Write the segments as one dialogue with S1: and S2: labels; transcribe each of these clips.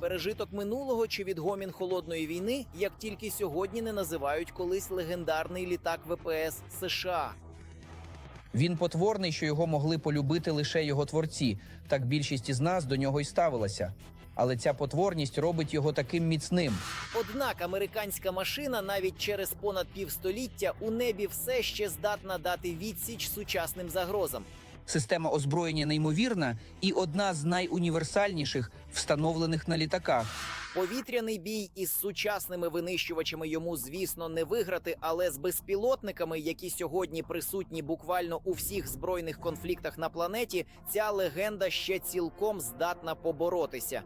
S1: Пережиток минулого чи відгомін холодної війни, як тільки сьогодні не називають колись легендарний літак ВПС США.
S2: Він потворний, що його могли полюбити лише його творці. Так більшість із нас до нього й ставилася. Але ця потворність робить його таким міцним.
S1: Однак американська машина навіть через понад півстоліття у небі все ще здатна дати відсіч сучасним загрозам.
S2: Система озброєння неймовірна і одна з найуніверсальніших, встановлених на літаках.
S1: Повітряний бій із сучасними винищувачами йому, звісно, не виграти, але з безпілотниками, які сьогодні присутні буквально у всіх збройних конфліктах на планеті, ця легенда ще цілком здатна поборотися.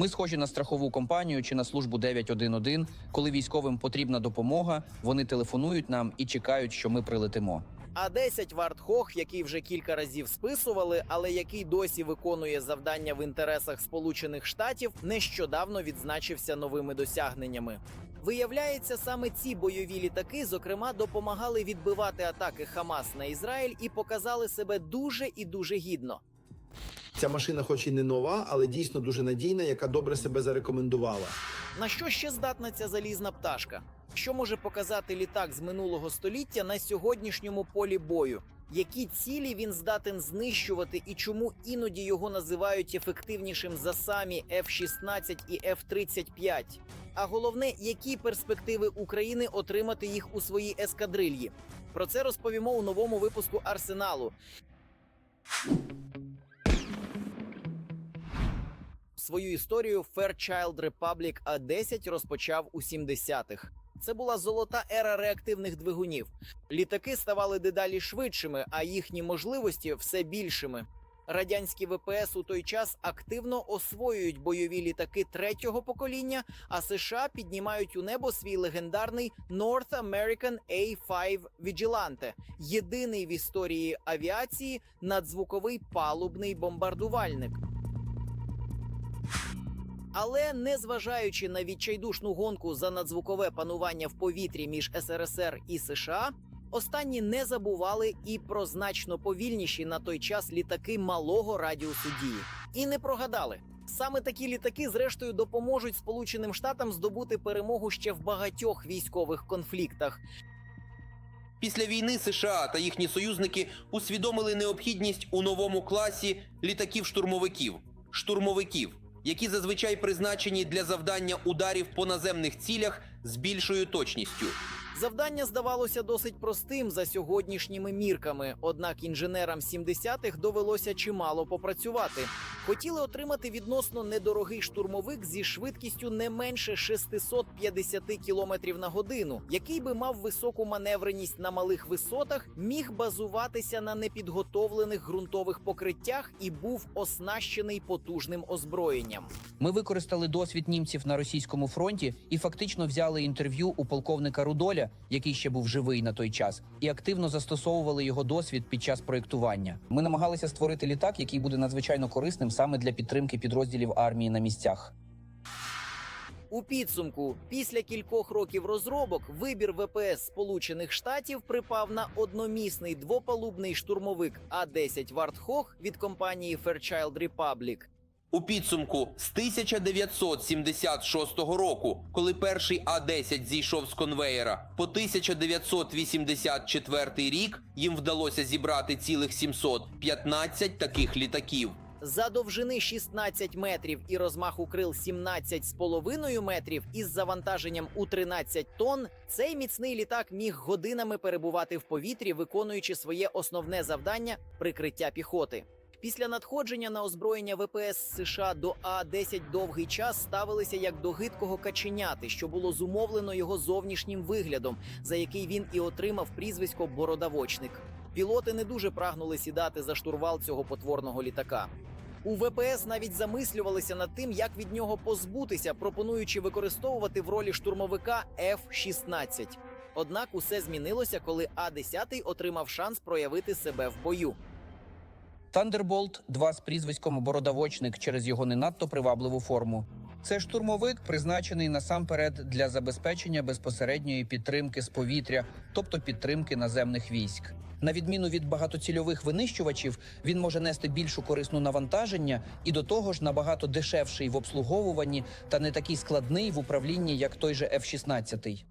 S2: Ми схожі на страхову компанію чи на службу 911. Коли військовим потрібна допомога, вони телефонують нам і чекають, що ми прилетимо.
S1: А 10 Вартхох, який вже кілька разів списували, але який досі виконує завдання в інтересах Сполучених Штатів, нещодавно відзначився новими досягненнями. Виявляється, саме ці бойові літаки, зокрема, допомагали відбивати атаки Хамас на Ізраїль і показали себе дуже і дуже гідно.
S3: Ця машина, хоч і не нова, але дійсно дуже надійна, яка добре себе зарекомендувала.
S1: На що ще здатна ця залізна пташка? Що може показати літак з минулого століття на сьогоднішньому полі бою? Які цілі він здатен знищувати і чому іноді його називають ефективнішим за самі F-16 і F-35? А головне, які перспективи України отримати їх у своїй ескадрильї? Про це розповімо у новому випуску Арсеналу. Свою історію Fairchild Republic A10 розпочав у 70-х. Це була золота ера реактивних двигунів. Літаки ставали дедалі швидшими, а їхні можливості все більшими. Радянські ВПС у той час активно освоюють бойові літаки третього покоління, а США піднімають у небо свій легендарний North American A5 Vigilante – єдиний в історії авіації надзвуковий палубний бомбардувальник. Але незважаючи на відчайдушну гонку за надзвукове панування в повітрі між СРСР і США, останні не забували і про значно повільніші на той час літаки малого радіусу дії. І не прогадали. Саме такі літаки, зрештою, допоможуть Сполученим Штатам здобути перемогу ще в багатьох військових конфліктах.
S4: Після війни США та їхні союзники усвідомили необхідність у новому класі літаків-штурмовиків штурмовиків, які зазвичай призначені для завдання ударів по наземних цілях з більшою точністю.
S1: Завдання здавалося досить простим за сьогоднішніми мірками, однак інженерам 70-х довелося чимало попрацювати. Хотіли отримати відносно недорогий штурмовик зі швидкістю не менше 650 км на годину, який би мав високу маневреність на малих висотах, міг базуватися на непідготовлених ґрунтових покриттях і був оснащений потужним озброєнням.
S2: Ми використали досвід німців на російському фронті і фактично взяли інтерв'ю у полковника Рудоля, який ще був живий на той час, і активно застосовували його досвід під час проєктування. Ми намагалися створити літак, який буде надзвичайно корисним саме для підтримки підрозділів армії на місцях.
S1: У підсумку, після кількох років розробок, вибір ВПС Сполучених Штатів припав на одномісний двопалубний штурмовик А-10 Вартхох від компанії Fairchild Republic.
S4: У підсумку з 1976 року, коли перший А-10 зійшов з конвеєра, по 1984 рік їм вдалося зібрати цілих 715 таких літаків.
S1: За довжини 16 метрів і розмаху крил 17,5 метрів із завантаженням у 13 тонн, цей міцний літак міг годинами перебувати в повітрі, виконуючи своє основне завдання прикриття піхоти. Після надходження на озброєння ВПС США до А-10 довгий час ставилися як до гидкого каченяти, що було зумовлено його зовнішнім виглядом, за який він і отримав прізвисько Бородавочник. Пілоти не дуже прагнули сідати за штурвал цього потворного літака. У ВПС навіть замислювалися над тим, як від нього позбутися, пропонуючи використовувати в ролі штурмовика F-16. Однак усе змінилося, коли А-10 отримав шанс проявити себе в бою.
S2: Thunderbolt – два з прізвиськом Бородавочник через його не надто привабливу форму. Це штурмовик, призначений насамперед для забезпечення безпосередньої підтримки з повітря, тобто підтримки наземних військ. На відміну від багатоцільових винищувачів, він може нести більшу корисну навантаження і до того ж набагато дешевший в обслуговуванні та не такий складний в управлінні, як той же F-16.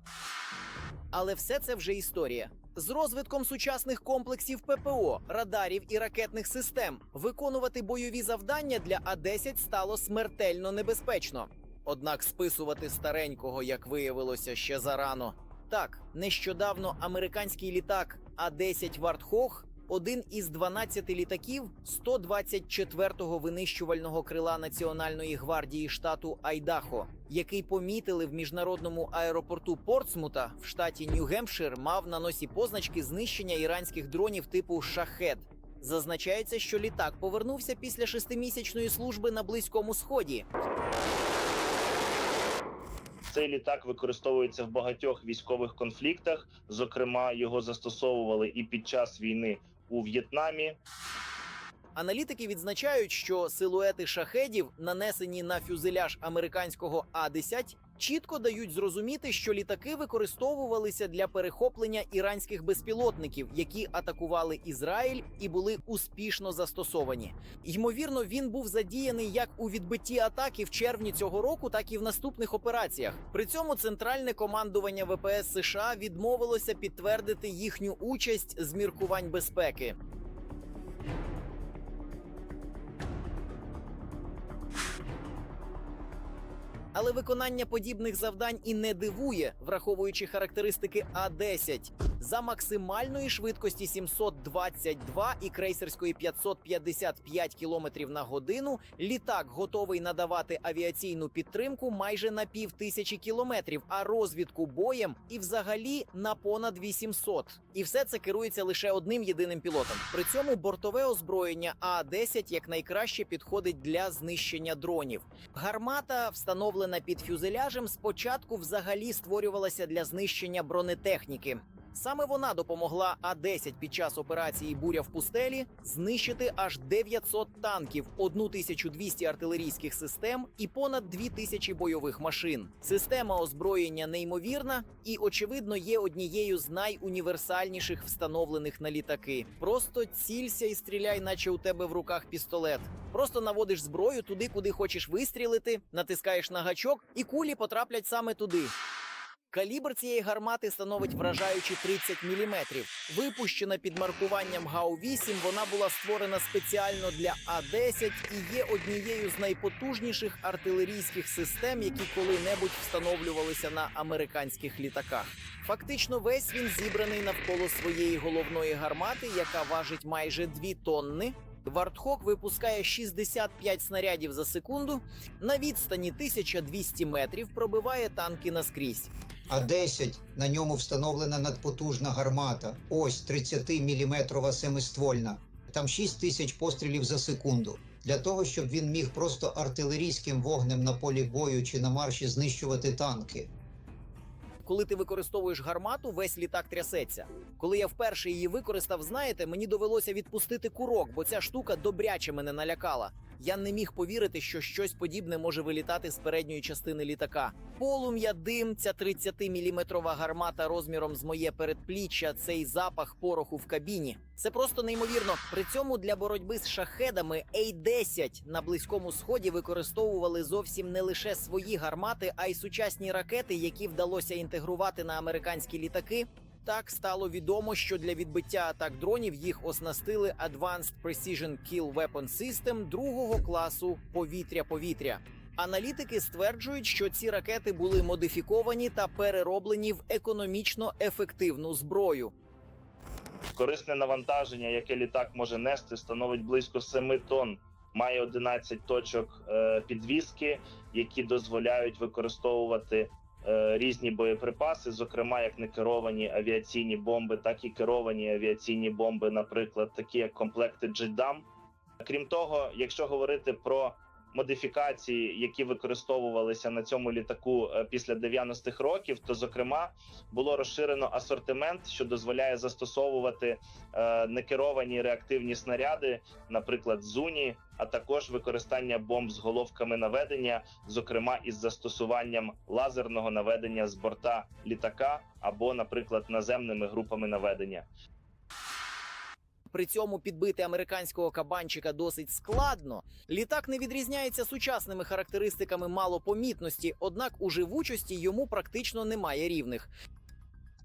S1: Але все це вже історія. З розвитком сучасних комплексів ППО, радарів і ракетних систем виконувати бойові завдання для А-10 стало смертельно небезпечно. Однак списувати старенького, як виявилося, ще зарано. Так, нещодавно американський літак А-10 Вартхох один із 12 літаків 124-го винищувального крила Національної гвардії штату Айдахо, який помітили в міжнародному аеропорту Портсмута в штаті Нью-Гемпшир, мав на носі позначки знищення іранських дронів типу Шахет. Зазначається, що літак повернувся після шестимісячної служби на Близькому Сході.
S5: Цей літак використовується в багатьох військових конфліктах. Зокрема, його застосовували і під час війни у В'єтнамі.
S1: Аналітики відзначають, що силуети шахедів, нанесені на фюзеляж американського А-10, чітко дають зрозуміти, що літаки використовувалися для перехоплення іранських безпілотників, які атакували Ізраїль і були успішно застосовані. Ймовірно, він був задіяний як у відбитті атаки в червні цього року, так і в наступних операціях. При цьому центральне командування ВПС США відмовилося підтвердити їхню участь з міркувань безпеки. Але виконання подібних завдань і не дивує, враховуючи характеристики А-10. За максимальної швидкості 722 і крейсерської 555 км на годину літак готовий надавати авіаційну підтримку майже на пів тисячі кілометрів, а розвідку боєм і взагалі на понад 800. І все це керується лише одним єдиним пілотом. При цьому бортове озброєння А-10 якнайкраще підходить для знищення дронів. Гармата, встановлена під фюзеляжем, спочатку взагалі створювалася для знищення бронетехніки. Саме вона допомогла А-10 під час операції Буря в пустелі знищити аж 900 танків, 1200 артилерійських систем і понад 2000 бойових машин. Система озброєння неймовірна і, очевидно, є однією з найуніверсальніших встановлених на літаки. Просто цілься і стріляй, наче у тебе в руках пістолет. Просто наводиш зброю туди, куди хочеш вистрілити, натискаєш на гачок, і кулі потраплять саме туди. Калібр цієї гармати становить вражаючі 30 мм. Випущена під маркуванням ГАУ-8, вона була створена спеціально для А-10 і є однією з найпотужніших артилерійських систем, які коли-небудь встановлювалися на американських літаках. Фактично, весь він зібраний навколо своєї головної гармати, яка важить майже 2 тонни. Вартхок випускає 65 снарядів за секунду. На відстані 1200 метрів пробиває танки наскрізь.
S6: А-10 на ньому встановлена надпотужна гармата. Ось 30-мм семиствольна. Там 6 тисяч пострілів за секунду. Для того, щоб він міг просто артилерійським вогнем на полі бою чи на марші знищувати танки.
S1: Коли ти використовуєш гармату, весь літак трясеться. Коли я вперше її використав, знаєте, мені довелося відпустити курок, бо ця штука добряче мене налякала. Я не міг повірити, що щось подібне може вилітати з передньої частини літака. Полум'я, дим, ця 30-міліметрова гармата розміром з моє передпліччя, цей запах пороху в кабіні. Це просто неймовірно. При цьому для боротьби з шахедами A-10 на близькому сході використовували зовсім не лише свої гармати, а й сучасні ракети, які вдалося інтегрувати на американські літаки. Так стало відомо, що для відбиття атак дронів їх оснастили Advanced Precision Kill Weapon System другого класу повітря-повітря. Аналітики стверджують, що ці ракети були модифіковані та перероблені в економічно ефективну зброю.
S5: Корисне навантаження, яке літак може нести, становить близько 7 тонн. Має 11 точок е, підвіски, які дозволяють використовувати різні боєприпаси, зокрема як не керовані авіаційні бомби, так і керовані авіаційні бомби, наприклад, такі як комплекти Джидам. Крім того, якщо говорити про модифікації, які використовувалися на цьому літаку е, після 90-х років, то зокрема було розширено асортимент, що дозволяє застосовувати е, некеровані реактивні снаряди, наприклад, зуні, а також використання бомб з головками наведення, зокрема із застосуванням лазерного наведення з борта літака або, наприклад, наземними групами наведення.
S1: При цьому підбити американського кабанчика досить складно. Літак не відрізняється сучасними характеристиками малопомітності, однак у живучості йому практично немає рівних.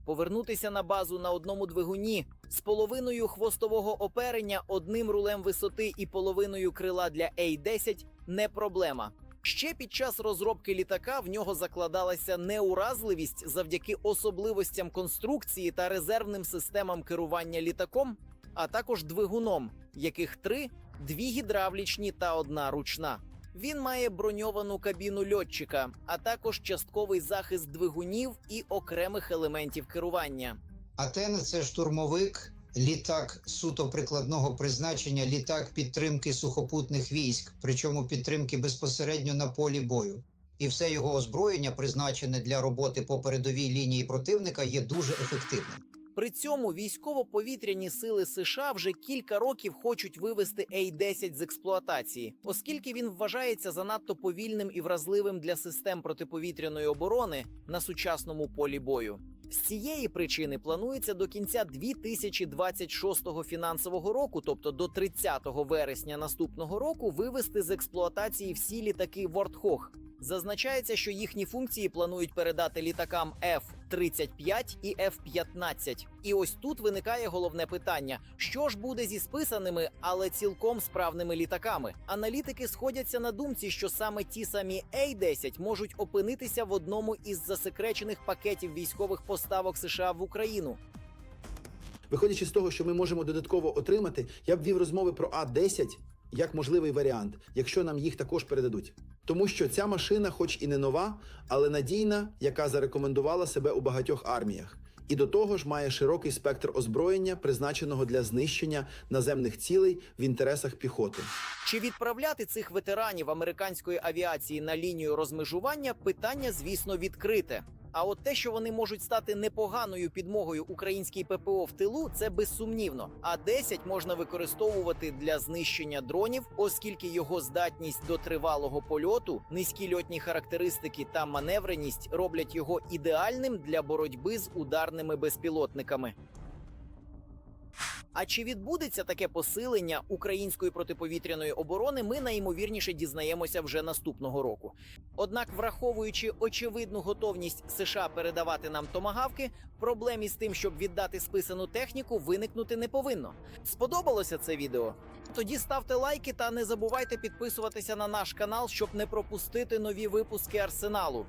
S1: Повернутися на базу на одному двигуні з половиною хвостового оперення, одним рулем висоти і половиною крила для A-10 не проблема. Ще під час розробки літака в нього закладалася неуразливість завдяки особливостям конструкції та резервним системам керування літаком, а також двигуном, яких три дві гідравлічні та одна ручна. Він має броньовану кабіну льотчика, а також частковий захист двигунів і окремих елементів керування.
S6: Атена це штурмовик, літак суто прикладного призначення, літак підтримки сухопутних військ, причому підтримки безпосередньо на полі бою. І все його озброєння, призначене для роботи по передовій лінії противника, є дуже ефективним.
S1: При цьому військово-повітряні сили США вже кілька років хочуть вивести A-10 з експлуатації, оскільки він вважається занадто повільним і вразливим для систем протиповітряної оборони на сучасному полі бою. З цієї причини планується до кінця 2026 фінансового року, тобто до 30 вересня наступного року, вивести з експлуатації всі літаки Warthog. Зазначається, що їхні функції планують передати літакам F-35 і F-15. І ось тут виникає головне питання: що ж буде зі списаними, але цілком справними літаками? Аналітики сходяться на думці, що саме ті самі A-10 можуть опинитися в одному із засекречених пакетів військових поставок США в Україну.
S3: Виходячи з того, що ми можемо додатково отримати, я б вів розмови про А-10 як можливий варіант, якщо нам їх також передадуть. Тому що ця машина, хоч і не нова, але надійна, яка зарекомендувала себе у багатьох арміях. І до того ж має широкий спектр озброєння, призначеного для знищення наземних цілей в інтересах піхоти.
S1: Чи відправляти цих ветеранів американської авіації на лінію розмежування? Питання, звісно, відкрите. А от те, що вони можуть стати непоганою підмогою українській ППО в тилу, це безсумнівно. А 10 можна використовувати для знищення дронів, оскільки його здатність до тривалого польоту, низькі льотні характеристики та маневреність роблять його ідеальним для боротьби з ударними безпілотниками. А чи відбудеться таке посилення української протиповітряної оборони? Ми найімовірніше дізнаємося вже наступного року. Однак, враховуючи очевидну готовність США передавати нам томагавки, проблем із тим, щоб віддати списану техніку, виникнути не повинно. Сподобалося це відео? Тоді ставте лайки та не забувайте підписуватися на наш канал, щоб не пропустити нові випуски арсеналу.